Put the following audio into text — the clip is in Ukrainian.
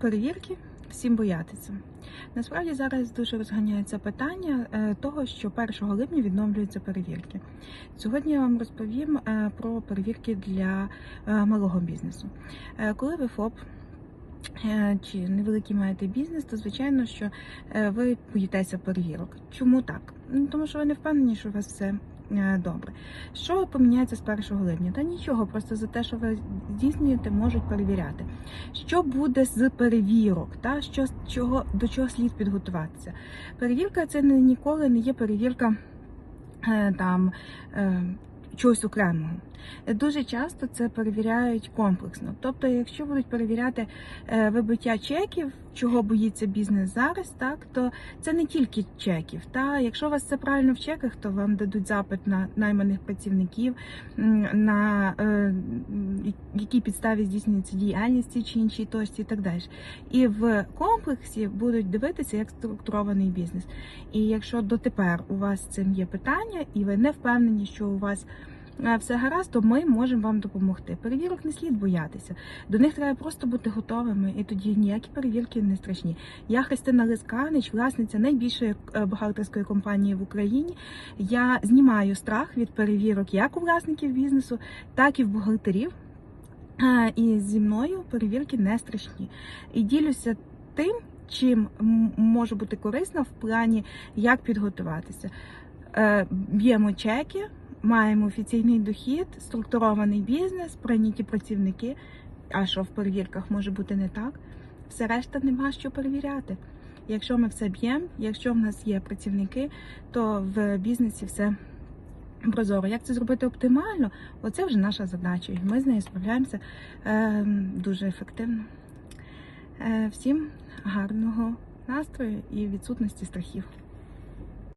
перевірки всім боятися. Насправді зараз дуже розганяється питання е, того, що 1 липня відновлюються перевірки. Сьогодні я вам розповім е, про перевірки для е, малого бізнесу. Коли ви ФОП чи невеликий маєте бізнес, то звичайно, що ви боїтеся перевірок. Чому так? Ну, Тому що ви не впевнені, що у вас все добре. Що поміняється з 1 липня? Та нічого, просто за те, що ви здійснюєте, можуть перевіряти. Що буде з перевірок? Та що чого до чого слід підготуватися? Перевірка це не ніколи не є перевірка е, там. Е, Чогось окремого. Дуже часто це перевіряють комплексно. Тобто, якщо будуть перевіряти е, вибиття чеків, чого боїться бізнес зараз, так то це не тільки чеків. Та якщо у вас це правильно в чеках, то вам дадуть запит на найманих працівників, на е, якій підставі здійснюється діяльність чи іншій точці і так далі. І в комплексі будуть дивитися, як структурований бізнес. І якщо дотепер у вас цим є питання, і ви не впевнені, що у вас все гаразд, то ми можемо вам допомогти. Перевірок не слід боятися. До них треба просто бути готовими, і тоді ніякі перевірки не страшні. Я Христина Лисканич, власниця найбільшої е, бухгалтерської компанії в Україні. Я знімаю страх від перевірок як у власників бізнесу, так і в бухгалтерів. Е, І зі мною перевірки не страшні. І ділюся тим, чим може бути корисно в плані, як підготуватися. Е, Б'ємо чеки, маємо офіційний дохід, структурований бізнес, прийняті працівники. А що в перевірках може бути не так? Все решта нема що перевіряти. Якщо ми все б'ємо, якщо в нас є працівники, то в бізнесі все прозоро. Як це зробити оптимально? Оце вже наша задача, і ми з нею справляємося е, дуже ефективно. Е, всім гарного настрою і відсутності страхів.